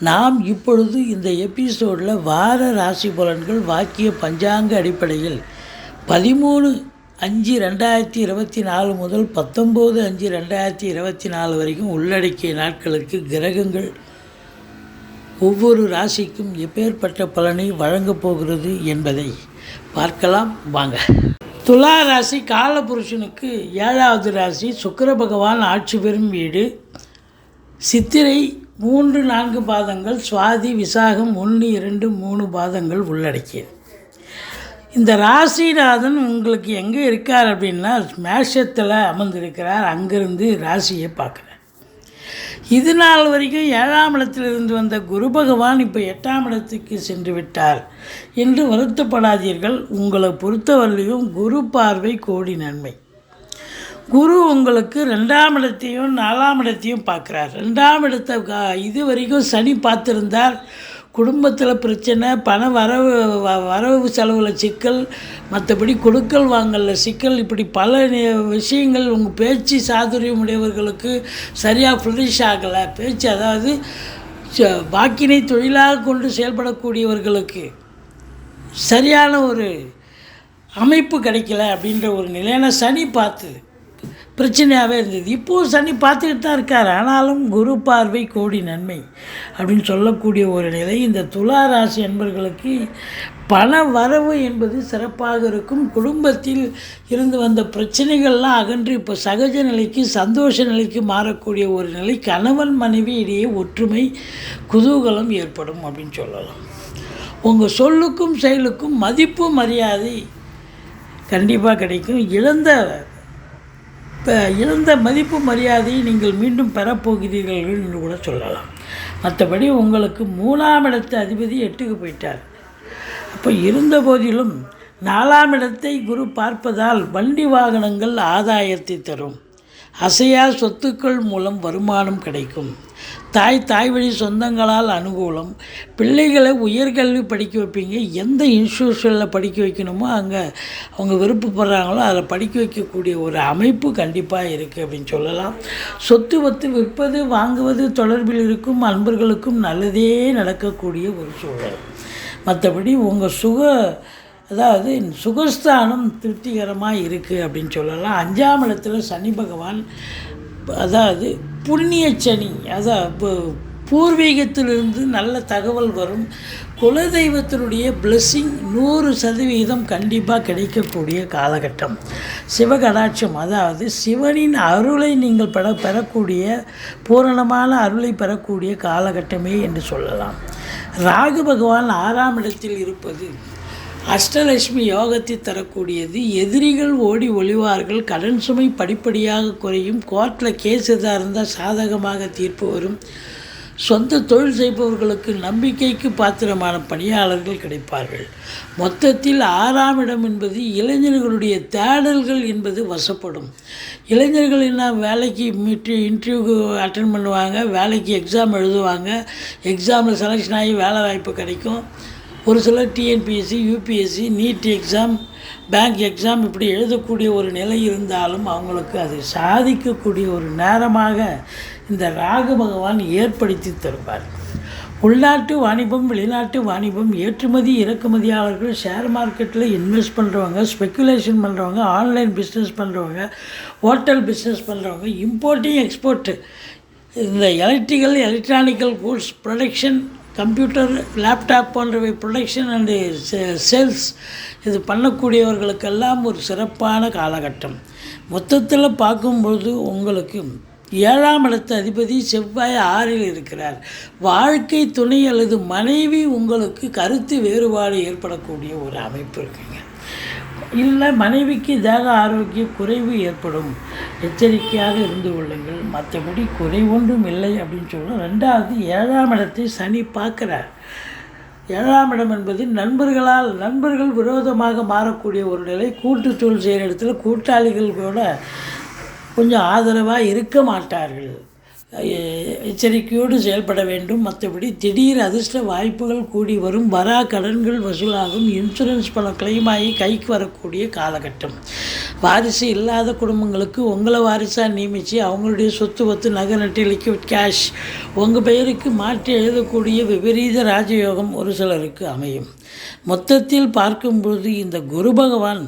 நாம் இப்பொழுது இந்த எபிசோடில் வார ராசி பலன்கள் வாக்கிய பஞ்சாங்க அடிப்படையில் பதிமூணு அஞ்சு ரெண்டாயிரத்தி இருபத்தி நாலு முதல் பத்தொம்போது அஞ்சு ரெண்டாயிரத்தி இருபத்தி நாலு வரைக்கும் உள்ளடக்கிய நாட்களுக்கு கிரகங்கள் ஒவ்வொரு ராசிக்கும் எப்பேற்பட்ட பலனை வழங்கப் போகிறது என்பதை பார்க்கலாம். வாங்க. துலா ராசி காலபுருஷனுக்கு ஏழாவது ராசி சுக்கர பகவான் ஆட்சி பெறும் வீடு. சித்திரை மூன்று நான்கு பாதங்கள் சுவாதி விசாகம் ஒன்று இரண்டு மூணு பாதங்கள் உள்ளடக்கியது. இந்த ராசிநாதன் உங்களுக்கு எங்கே இருக்கார் அப்படின்னா மேஷத்தில் அமர்ந்திருக்கிறார். அங்கிருந்து ராசியை பார்க்குறார். இது நாள் வரைக்கும் ஏழாம் இடத்திலிருந்து வந்த குரு பகவான் இப்போ எட்டாம் இடத்துக்கு சென்று விட்டார் என்று வருத்தப்படாதீர்கள். உங்களை பொறுத்தவரையிலும் குரு பார்வை கோடி நன்மை. குரு உங்களுக்கு ரெண்டாம் இடத்தையும் நாலாம் இடத்தையும் பார்க்குறார். ரெண்டாம் இடத்தை இது வரைக்கும் சனி பார்த்துருந்தார். குடும்பத்தில் பிரச்சனை பண வரவு வரவு செலவில் சிக்கல் மற்றபடி கொடுக்கல் வாங்கலில் சிக்கல். இப்படி பல விஷயங்கள் உங்கள் பேச்சு சாதுரியம் உடையவர்களுக்கு சரியாக ஃபினிஷ் ஆகலை. பேச்சு அதாவது ச- வாக்கினை தொழிலாக கொண்டு செயல்படக்கூடியவர்களுக்கு சரியான ஒரு அமைப்பு கிடைக்கல அப்படின்ற ஒரு நிலையான சனி பார்த்து பிரச்சனையாகவே இருந்தது. இப்போது சனி பார்த்துக்கிட்டு தான் இருக்கார். ஆனாலும் குரு பார்வை கோடி நன்மை அப்படின்னு சொல்லக்கூடிய ஒரு நிலை. இந்த துலா ராசி என்பர்களுக்கு பண வரவு என்பது சிறப்பாக இருக்கும். குடும்பத்தில் இருந்து வந்த பிரச்சனைகள்லாம் அகன்று இப்போ சகஜ நிலைக்கு சந்தோஷ நிலைக்கு மாறக்கூடிய ஒரு நிலை. கணவன் மனைவி இடையே ஒற்றுமை குதூகலம் ஏற்படும் அப்படின்னு சொல்லலாம். உங்கள் சொல்லுக்கும் செயலுக்கும் மதிப்பு மரியாதை கண்டிப்பாக கிடைக்கும். இழந்த இப்போ இழந்த மதிப்பு மரியாதையை நீங்கள் மீண்டும் பெறப்போகிறீர்கள் என்று கூட சொல்லலாம். மற்றபடி உங்களுக்கு மூணாம் இடத்து அதிபதி எட்டுக்கு போயிட்டார். அப்போ இருந்த போதிலும் நாலாம் இடத்தை குரு பார்ப்பதால் வண்டி வாகனங்கள் ஆதாயத்தை தரும். அசையா சொத்துக்கள் மூலம் வருமானம் கிடைக்கும். தாய் தாய் வழி சொந்தங்களால் அனுகூலம். பிள்ளைகளை உயர்கல்வி படிக்க வைப்பீங்க. எந்த இன்ஸ்டியூஷனில் படிக்க வைக்கணுமோ அங்கே அவங்க விருப்பப்படுறாங்களோ அதில் படிக்க வைக்கக்கூடிய ஒரு அமைப்பு கண்டிப்பாக இருக்குது அப்படின்னு சொல்லலாம். சொத்து வத்து விற்பது வாங்குவது தொடர்பில் இருக்கும் அன்பர்களுக்கும் நல்லதே நடக்கக்கூடிய ஒரு சூழல். மற்றபடி உங்கள் சுக அதாவது சுகஸ்தானம் திருப்திகரமாக இருக்குது அப்படின்னு சொல்லலாம். அஞ்சாம் இடத்துல சனி பகவான் அதாவது புண்ணிய சனி அதாவது பூர்வீகத்திலிருந்து நல்ல தகவல் வரும். குலதெய்வத்தினுடைய பிளெஸ்ஸிங் நூறு சதவீதம் கண்டிப்பாக கிடைக்கக்கூடிய காலகட்டம். சிவகடாட்சம் அதாவது சிவனின் அருளை நீங்கள் பெற பெறக்கூடிய பூரணமான அருளை பெறக்கூடிய காலகட்டமே என்று சொல்லலாம். ராகு பகவான் ஆறாம் இடத்தில் இருப்பது அஷ்டலட்சுமி யோகத்தை தரக்கூடியது. எதிரிகள் ஓடி ஒளிவார்கள். கடன் சுமை படிப்படியாக குறையும். கோர்ட்டில் கேஸ் எதாக இருந்தால் சாதகமாக தீர்ப்பு வரும். சொந்த தொழில் செய்பவர்களுக்கு நம்பிக்கைக்கு பாத்திரமான பணியாளர்கள் கிடைப்பார்கள். மொத்தத்தில் ஆறாம் இடம் என்பது இளைஞர்களுடைய தேடல்கள் என்பது வசப்படும். இளைஞர்கள் என்ன வேலைக்கு மீட்டு இன்டர்வியூ அட்டன் பண்ணுவாங்க வேலைக்கு எக்ஸாம் எழுதுவாங்க எக்ஸாமில் செலெக்ஷன் ஆகி வேலை வாய்ப்பு கிடைக்கும். ஒரு சிலர் TNPSC UPSC NEET exam bank exam இப்படி எழுதக்கூடிய ஒரு நிலை இருந்தாலும் அவங்களுக்கு அது சாதிக்கக்கூடிய ஒரு நேரமாக இந்த ராகு பகவான் ஏற்படுத்தி தருவார். உள்நாட்டு வாணிபம் வெளிநாட்டு வாணிபம் ஏற்றுமதி இறக்குமதியாளர்கள் ஷேர் மார்க்கெட்டில் இன்வெஸ்ட் பண்ணுறவங்க ஸ்பெக்குலேஷன் பண்ணுறவங்க ஆன்லைன் பிஸ்னஸ் பண்ணுறவங்க ஹோட்டல் பிஸ்னஸ் பண்ணுறவங்க இம்போர்ட்டிங் எக்ஸ்போர்ட்டு இந்த electrical electronical goods production computer laptop போன்றவை ப்ரொடக்ஷன் அண்டு சேல்ஸ் இது பண்ணக்கூடியவர்களுக்கெல்லாம் ஒரு சிறப்பான காலகட்டம். மொத்தத்தில் பார்க்கும்பொழுது உங்களுக்கு ஏழாம் இடத்து அதிபதி செவ்வாய் ஆறில் இருக்கிறார். வாழ்க்கை துணை அல்லது மனைவி உங்களுக்கு கருத்து வேறுபாடு ஏற்படக்கூடிய ஒரு அமைப்பு இருக்குங்க. இல்லை மனைவிக்கு தேக ஆரோக்கிய குறைவு ஏற்படும். எச்சரிக்கையாக இருந்து கொள்ளுங்கள். மற்றபடி குறை ஒன்றும் இல்லை அப்படின்னு சொல்லணும் ரெண்டாவது ஏழாம் இடத்தை சனி பார்க்குறார். ஏழாம் இடம் என்பது நண்பர்களால் நண்பர்கள் விரோதமாக மாறக்கூடிய ஒரு நிலை. கூட்டு தொழில் செய்கிற இடத்துல கூட்டாளிகள் கூட கொஞ்சம் ஆதரவாக இருக்க மாட்டார்கள். எச்சரிக்கையோடு செயல்பட வேண்டும். மற்றபடி திடீர் அதிர்ஷ்ட வாய்ப்புகள் கூடி வரும். வரா கடன்கள் வசூலாகும். இன்சூரன்ஸ் பணம் claim ஆகி கைக்கு வரக்கூடிய காலகட்டம். வாரிசு இல்லாத குடும்பங்களுக்கு உங்களை வாரிசாக நியமித்து அவங்களுடைய சொத்து ஒத்து நகை நட்டு லிக்விட் கேஷ் உங்கள் பெயருக்கு மாற்றி எழுதக்கூடிய விபரீத ராஜயோகம் ஒரு சிலருக்கு அமையும். மொத்தத்தில் பார்க்கும்பொழுது இந்த குரு பகவான்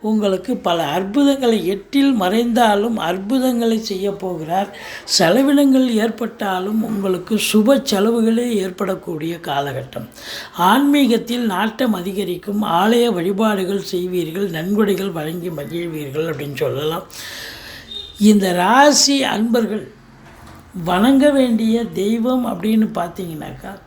உங்களுக்கு பல அற்புதங்களை எட்டில் மறைந்தாலும் அற்புதங்களை செய்ய போகிறார். செலவினங்கள் ஏற்பட்டாலும் உங்களுக்கு சுப செலவுகளே ஏற்படக்கூடிய காலகட்டம். ஆன்மீகத்தில் நாட்டம் அதிகரிக்கும். ஆலய வழிபாடுகள் செய்வீர்கள். நன்கொடைகள் வழங்கி மகிழ்வீர்கள் அப்படின்னு சொல்லலாம். இந்த ராசி அன்பர்கள் வணங்க வேண்டிய தெய்வம் அப்படின்னு பார்த்தீங்கன்னாக்கா